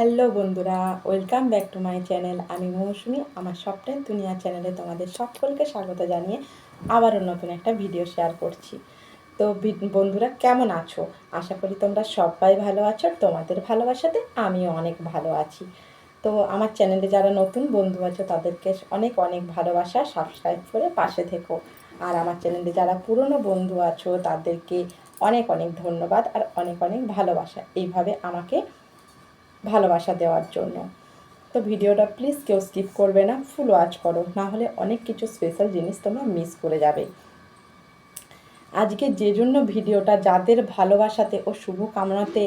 Hello বন্ধুরা, welcome back to my channel. আমি মৌসুমি, আমার স্বপ্নের দুনিয়া চ্যানেলে তোমাদের সকলকে স্বাগত জানিয়ে আবারও নতুন একটা ভিডিও শেয়ার করছি। তো বন্ধুরা, কেমন আছো? আশা করি তোমরা সবাই ভালো আছো তোমাদের ভালোবাসাতে আমিও অনেক ভালো আছি। তো আমার চ্যানেলে যারা নতুন বন্ধু আছো, তাদেরকে অনেক অনেক ভালোবাসা সাবস্ক্রাইব করে পাশে থেকো। আর আমার চ্যানেলে যারা পুরনো বন্ধু আছো, তাদেরকে অনেক অনেক ধন্যবাদ আর অনেক অনেক ভালোবাসা। এইভাবে আমাকে ভালোবাসা দেওয়ার জন্য। তো ভিডিওটা প্লিজ কেউ স্কিপ করবে না ফুল ওয়াচ করো না হলে অনেক কিছু স্পেশাল জিনিস তোমরা মিস করে যাবে। আজকে যে জন্য ভিডিওটা, যাদের ভালোবাসাতে ও শুভ কামনাতে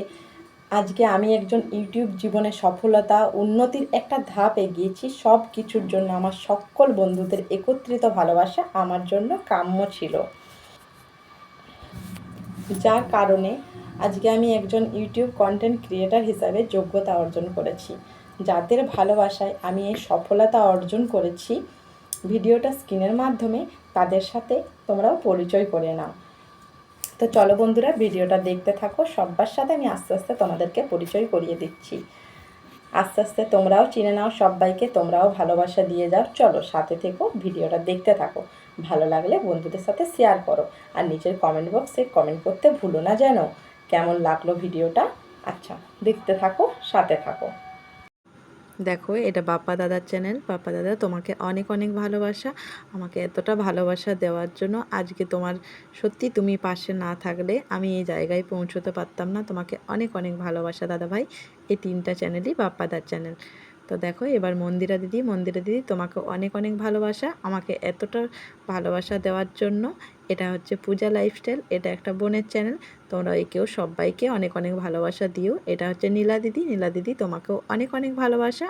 আজকে আমি একজন ইউটিউব জীবনে সফলতা, উন্নতির একটা ধাপ এগিয়েছি, সব কিছুর জন্য আমার সকল বন্ধুদের একত্রিত ভালোবাসা আমার জন্য কাম্য ছিল। যার কারণে আজকে আমি একজন ইউটিউব কন্টেন্ট ক্রিয়েটার হিসাবে যোগ্যতা অর্জন করেছি। যাদের ভালোবাসায় আমি এই সফলতা অর্জন করেছি। ভিডিওটা স্ক্রিনের মাধ্যমে তাদের সাথে তোমরাও পরিচয় করে নাও। তো চলো বন্ধুরা, ভিডিওটা দেখতে থাকো। সবার সাথে আমি আস্তে আস্তে তোমাদেরকে পরিচয় করিয়ে দিচ্ছি। আস্তে আস্তে তোমরাও চিনে নাও সবাইকে তোমরাও ভালোবাসা দিয়ে যাও। চলো সাথে থেকো, ভিডিওটা দেখতে থাকো। ভালো লাগলে বন্ধুদের সাথে শেয়ার করো। আর নিচের কমেন্ট বক্সে কমেন্ট করতে ভুলো না যেন। কেমন লাগল ভিডিওটা? আচ্ছা দেখতে থাকো, সাথে থাকো। দেখো, এটা বাপ্পা দাদার চ্যানেল বাপ্পা দাদা, তোমাকে অনেক অনেক ভালোবাসা। আমাকে এতটা ভালোবাসা দেওয়ার জন্য আজকে তোমার সত্যি তুমি পাশে না থাকলে আমি এই জায়গায় পৌঁছতে পারতাম না। তোমাকে অনেক অনেক ভালোবাসা দাদা ভাই। এই তিনটা চ্যানেলই বাপ্পাদার চ্যানেল তো দেখো, এবার মন্দিরা দিদি মন্দিরা দিদি, তোমাকে অনেক অনেক ভালোবাসা। আমাকে এতটা ভালোবাসা দেওয়ার জন্য এটা হচ্ছে পূজা লাইফস্টাইল এটা একটা বোনের চ্যানেল তোমরা একেও সবাইকে অনেক অনেক ভালোবাসা দিও। এটা হচ্ছে নীলা দিদি নীলা দিদি তোমাকেও অনেক অনেক ভালোবাসা।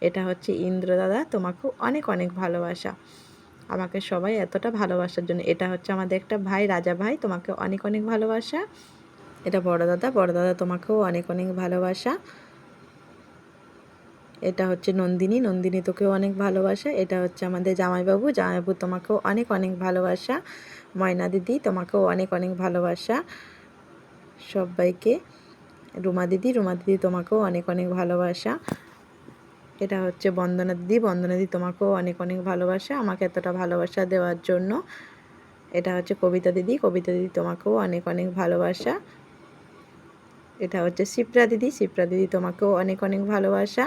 এটা হচ্ছে ইন্দ্র দাদা, তোমাকেও অনেক অনেক ভালোবাসা। আমাকে সবাই এতটা ভালোবাসার জন্য, এটা হচ্ছে আমাদের একটা ভাই, রাজা ভাই তোমাকে অনেক অনেক ভালোবাসা। এটা বড় দাদা বড় দাদা তোমাকেও অনেক অনেক ভালোবাসা। এটা হচ্ছে নন্দিনী। নন্দিনী তোকেও অনেক ভালোবাসা। এটা হচ্ছে আমাদের জামাইবাবু। জামাইবাবু তোমাকেও অনেক অনেক ভালোবাসা। ময়না দিদি তোমাকেও অনেক অনেক ভালোবাসা সবাইকে। রুমা দিদি রুমা দিদি তোমাকেও অনেক অনেক ভালোবাসা। এটা হচ্ছে বন্দনা দিদি। বন্দনা দিদি তোমাকেও অনেক অনেক ভালোবাসা। আমাকে এতটা ভালোবাসা দেওয়ার জন্য। এটা হচ্ছে কবিতা দিদি। কবিতা দিদি তোমাকেও অনেক অনেক ভালোবাসা। এটা হচ্ছে শিপ্রা দিদি। শিপ্রা দিদি তোমাকেও অনেক অনেক ভালোবাসা।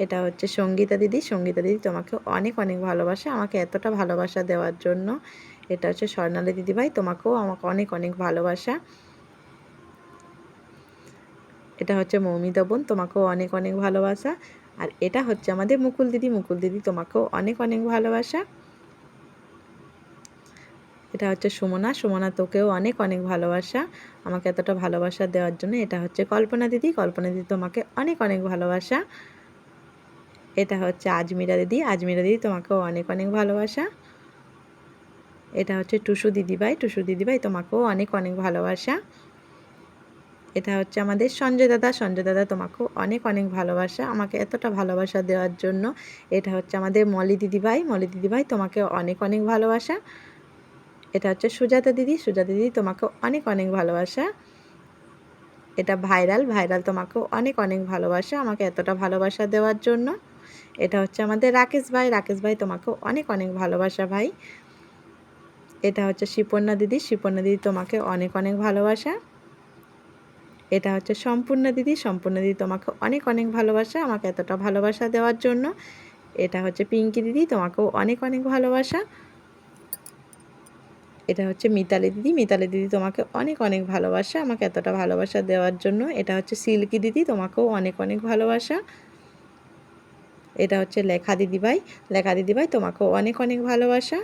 এটা হচ্ছে সঙ্গীতা দিদি। সঙ্গীতা দিদি তোমাকে অনেক অনেক ভালোবাসা। আমাকে এতটা ভালোবাসা দেওয়ার জন্য। এটা হচ্ছে স্বর্ণালী দিদিভাই তোমাকেও আমাকে অনেক অনেক ভালোবাসা। এটা হচ্ছে মৌমিতা বোন তোমাকেও অনেক অনেক ভালোবাসা। আর এটা হচ্ছে আমাদের মুকুল দিদি। মুকুল দিদি তোমাকেও অনেক অনেক ভালোবাসা। এটা হচ্ছে সুমনা। সুমনা তোকেও অনেক অনেক ভালোবাসা। আমাকে এতটা ভালোবাসা দেওয়ার জন্য এটা হচ্ছে কল্পনা দিদি। কল্পনা দিদি তোমাকে অনেক অনেক ভালোবাসা। এটা হচ্ছে আজমিরা দিদি। আজমিরা দিদি, তোমাকেও অনেক অনেক ভালোবাসা। এটা হচ্ছে টুসু দিদিভাই টুসু দিদিভাই তোমাকেও অনেক অনেক ভালোবাসা। এটা হচ্ছে আমাদের সঞ্জয় দাদা। সঞ্জয় দাদা, তোমাকেও অনেক অনেক ভালোবাসা। আমাকে এতটা ভালোবাসা দেওয়ার জন্য এটা হচ্ছে আমাদের মলি দিদিভাই মলি দিদিভাই তোমাকে অনেক অনেক ভালোবাসা। এটা হচ্ছে সুজাতা দিদি। সুজাতা দিদি তোমাকে অনেক অনেক ভালোবাসা। এটা ভাইরাল। ভাইরাল তোমাকেও অনেক অনেক ভালোবাসা। আমাকে এতটা ভালোবাসা দেওয়ার জন্য। এটা হচ্ছে আমাদের রাকেশ ভাই। রাকেশ ভাই তোমাকেও অনেক অনেক ভালোবাসা ভাই। এটা হচ্ছে শিপর্ণা দিদি। শিপর্ণা দিদি তোমাকে অনেক অনেক ভালোবাসা। এটা হচ্ছে সম্পূর্ণ দিদি। সম্পূর্ণ দিদি তোমাকে অনেক অনেক ভালোবাসা। আমাকে এতটা ভালোবাসা দেওয়ার জন্য। এটা হচ্ছে পিঙ্কি দিদি, তোমাকেও অনেক অনেক ভালোবাসা। এটা হচ্ছে মিতালি দিদি। মিতালি দিদি তোমাকে অনেক অনেক ভালোবাসা। আমাকে এতটা ভালোবাসা দেওয়ার জন্য। এটা হচ্ছে সিল্কি দিদি, তোমাকেও অনেক অনেক ভালোবাসা। এটা হচ্ছে লেখা দিদিভাই লেখা দিদিভাই তোমাকেও অনেক অনেক ভালোবাসা।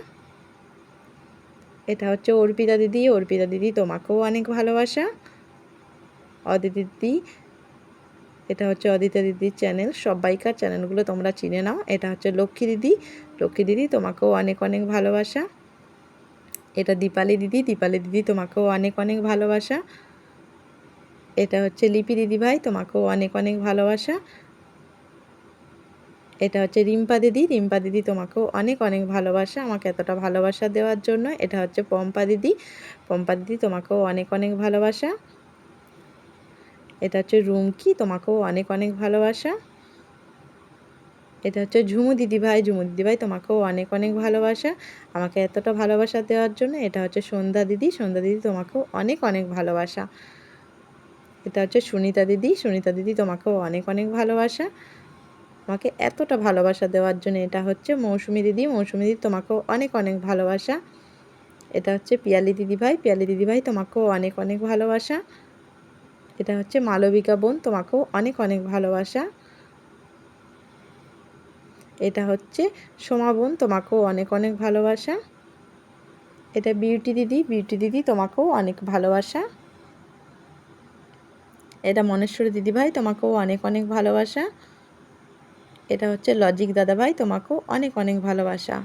এটা হচ্ছে অর্পিতা দিদি অর্পিতা দিদি তোমাকেও অনেক ভালোবাসা। অদিতি দিদি, এটা হচ্ছে অদিতা দিদির চ্যানেল সবাইকার চ্যানেলগুলো তোমরা চিনে নাও। এটা হচ্ছে লক্ষ্মী দিদি। লক্ষ্মী দিদি তোমাকেও অনেক অনেক ভালোবাসা। এটা দীপালি দিদি। দীপালি দিদি তোমাকেও অনেক অনেক ভালোবাসা। এটা হচ্ছে লিপি দিদি ভাই, তোমাকেও অনেক অনেক ভালোবাসা। এটা হচ্ছে রিম্পা দিদি। রিম্পা দিদি তোমাকেও অনেক অনেক ভালোবাসা। আমাকে এতটা ভালোবাসা দেওয়ার জন্য এটা হচ্ছে পম্পা দিদি। পম্পা দিদি তোমাকেও অনেক অনেক ভালোবাসা। এটা হচ্ছে রুমকি, তোমাকেও অনেক অনেক ভালোবাসা। এটা হচ্ছে ঝুমু দিদিভাই ঝুমু দিদিভাই তোমাকেও অনেক অনেক ভালোবাসা। আমাকে এতটা ভালোবাসা দেওয়ার জন্য এটা হচ্ছে সন্ধ্যা দিদি। সন্ধ্যা দিদি তোমাকেও অনেক অনেক ভালোবাসা। এটা হচ্ছে সুনিতা দিদি। সুনিতা দিদি তোমাকেও অনেক অনেক ভালোবাসা। আমাকে এতটা ভালোবাসা দেওয়ার জন্য এটা হচ্ছে মৌসুমি দিদি। মৌসুমি দিদি তোমাকেও অনেক অনেক ভালোবাসা। এটা হচ্ছে পিয়ালি দিদিভাই পিয়ালি দিদিভাই তোমাকেও অনেক অনেক ভালোবাসা। এটা হচ্ছে মালবিকা বোন তোমাকেও অনেক অনেক ভালোবাসা। এটা হচ্ছে সোমা বোন তোমাকেও অনেক অনেক ভালোবাসা। এটা বিউটি দিদি। বিউটি দিদি তোমাকেও অনেক ভালোবাসা। এটা মনেশ্বরী দিদিভাই তোমাকেও অনেক অনেক ভালোবাসা। এটা হচ্ছে লজিক দাদাভাই, তোমাকেও অনেক অনেক ভালোবাসা।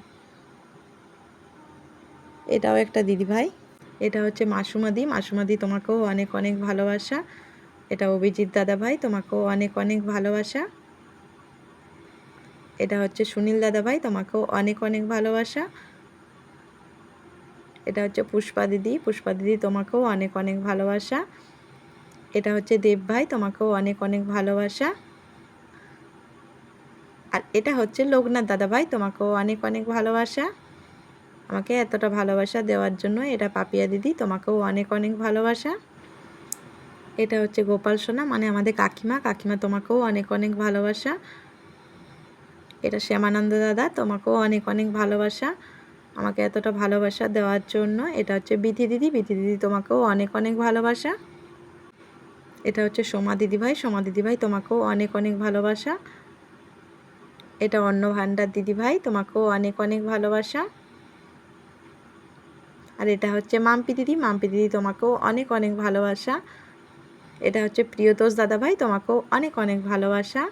এটাও একটা দিদিভাই, এটা হচ্ছে মাসুমাদি মাসুমাদি তোমাকেও অনেক অনেক ভালোবাসা। এটা অভিজিৎ দাদাভাই, তোমাকেও অনেক অনেক ভালোবাসা। এটা হচ্ছে সুনীল দাদাভাই, তোমাকেও অনেক অনেক ভালোবাসা। এটা হচ্ছে পুষ্পা দিদি পুষ্পা দিদি তোমাকেও অনেক অনেক ভালোবাসা। এটা হচ্ছে দেব ভাই তোমাকেও অনেক অনেক ভালোবাসা। আর এটা হচ্ছে লোকনাথ দাদাভাই, তোমাকেও অনেক অনেক ভালোবাসা। আমাকে এতটা ভালোবাসা দেওয়ার জন্য এটা পাপিয়া দিদি, তোমাকেও অনেক অনেক ভালোবাসা। এটা হচ্ছে গোপাল সোনা মানে আমাদের কাকিমা কাকিমা তোমাকেও অনেক অনেক ভালোবাসা। এটা শ্যামানন্দ দাদা, তোমাকেও অনেক অনেক ভালোবাসা। আমাকে এতটা ভালোবাসা দেওয়ার জন্য এটা হচ্ছে বিধি দিদি বিধি দিদি তোমাকেও অনেক অনেক ভালোবাসা। এটা হচ্ছে সোমা দিদিভাই সোমা দিদিভাই তোমাকেও অনেক অনেক ভালোবাসা। এটা অন্ন ভাণ্ডার দিদিভাই তোমাকেও অনেক অনেক ভালোবাসা। আর এটা হচ্ছে মাম্পি দিদি মাম্পি দিদি তোমাকেও অনেক অনেক ভালোবাসা। এটা হচ্ছে প্রিয়তোষ দাদাভাই তোমাকেও অনেক অনেক ভালোবাসা।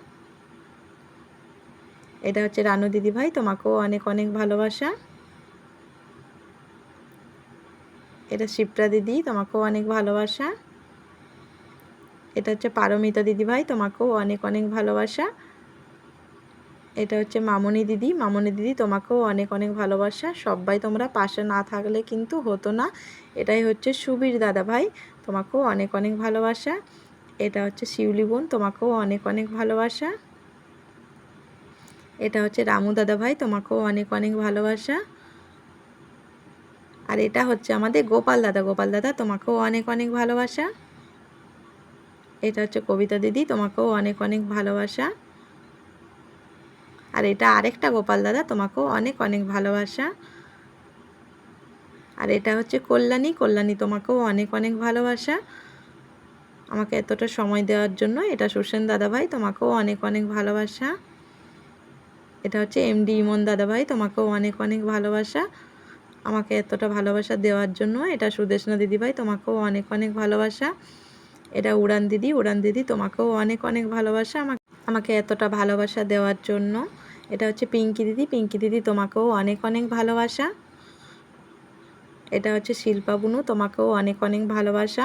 এটা হচ্ছে রানু দিদিভাই তোমাকেও অনেক অনেক ভালোবাসা। এটা শিপ্রা দিদি, তোমাকেও অনেক ভালোবাসা। এটা হচ্ছে পারমিতা দিদিভাই তোমাকেও অনেক অনেক ভালোবাসা। এটা হচ্ছে মামনি দিদি। মামনি দিদি, তোমাকেও অনেক অনেক ভালোবাসা। সবাই তোমরা পাশে না থাকলে কিন্তু হতো না। এটাই হচ্ছে সুবীর দাদা ভাই, তোমাকেও অনেক অনেক ভালোবাসা। এটা হচ্ছে শিউলি বোন, তোমাকেও অনেক অনেক ভালোবাসা। এটা হচ্ছে রামু দাদা ভাই, তোমাকেও অনেক অনেক ভালোবাসা। আর এটা হচ্ছে আমাদের গোপাল দাদা। গোপাল দাদা, তোমাকেও অনেক অনেক ভালোবাসা। এটা হচ্ছে কবিতা দিদি, তোমাকেও অনেক অনেক ভালোবাসা। আর এটা আরেকটা গোপাল দাদা, তোমাকেও অনেক অনেক ভালোবাসা। আর এটা হচ্ছে কল্যাণী কল্যাণী তোমাকেও অনেক অনেক ভালোবাসা। আমাকে এতটা সময় দেওয়ার জন্য এটা সুসেন দাদাভাই, তোমাকেও অনেক অনেক ভালোবাসা। এটা হচ্ছে এমডি ইমন দাদাভাই, তোমাকেও অনেক অনেক ভালোবাসা। আমাকে এতটা ভালোবাসা দেওয়ার জন্য এটা সুদেশনা দিদিভাই, তোমাকেও অনেক অনেক ভালোবাসা। এটা উড়ান দিদি উড়ান দিদি তোমাকেও অনেক অনেক ভালোবাসা। আমাকে আমাকে এতটা ভালোবাসা দেওয়ার জন্য। এটা হচ্ছে পিঙ্কি দিদি। পিঙ্কি দিদি তোমাকেও অনেক অনেক ভালোবাসা। এটা হচ্ছে শিল্পা বুনু, তোমাকেও অনেক অনেক ভালোবাসা।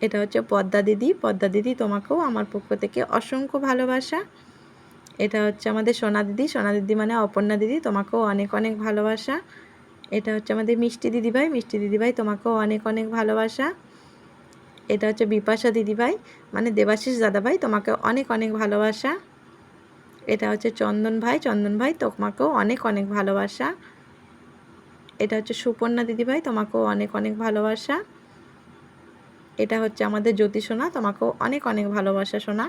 এটা হচ্ছে পদ্মা দিদি। পদ্মা দিদি তোমাকেও আমার পক্ষ থেকে অসংখ্য ভালোবাসা। এটা হচ্ছে আমাদের সোনা দিদি। সোনা দিদি মানে অপর্ণা দিদি, তোমাকেও অনেক অনেক ভালোবাসা। এটা হচ্ছে আমাদের মিষ্টি দিদিভাই মিষ্টি দিদিভাই তোমাকেও অনেক অনেক ভালোবাসা। এটা হচ্ছে বিপাশা দিদিভাই মানে দেবাশিস দাদাভাই তোমাকে অনেক অনেক ভালোবাসা। এটা হচ্ছে চন্দন ভাই। চন্দন ভাই, তোমাকেও অনেক অনেক ভালোবাসা। এটা হচ্ছে সুপর্ণা দিদিভাই তোমাকেও অনেক অনেক ভালোবাসা। এটা হচ্ছে আমাদের জ্যোতি সোনা, তোমাকেও অনেক অনেক ভালোবাসা, সোনা।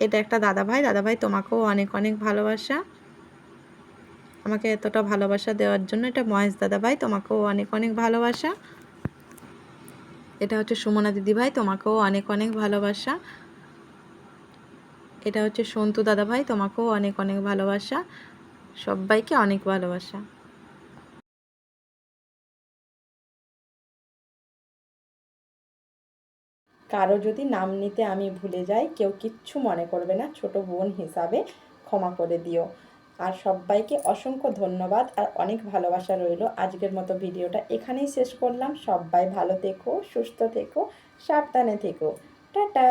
এটা একটা দাদা ভাই দাদা ভাই, তোমাকেও অনেক অনেক ভালোবাসা। আমাকে এতটা ভালোবাসা দেওয়ার জন্য এটা মহেশ দাদা ভাই, তোমাকেও অনেক অনেক ভালোবাসা। এটা হচ্ছে সুমনা দিদি ভাই, তোমাকেও অনেক অনেক ভালোবাসা। এটা হচ্ছে সন্তু দাদা ভাই তোমাকেও অনেক অনেক ভালোবাসা। সবাইকে অনেক ভালোবাসা। কারও যদি নাম নিতে আমি ভুলে যাই, কেউ কিচ্ছু মনে করবে না, ছোট বোন হিসাবে ক্ষমা করে দিও। আর সবাইকে অসংখ্য ধন্যবাদ, আর অনেক ভালোবাসা রইল। আজকের মতো ভিডিওটা এখানেই শেষ করলাম। সবাই ভালো থেকো, সুস্থ থেকো, সাবধানে থেকো। টাটা!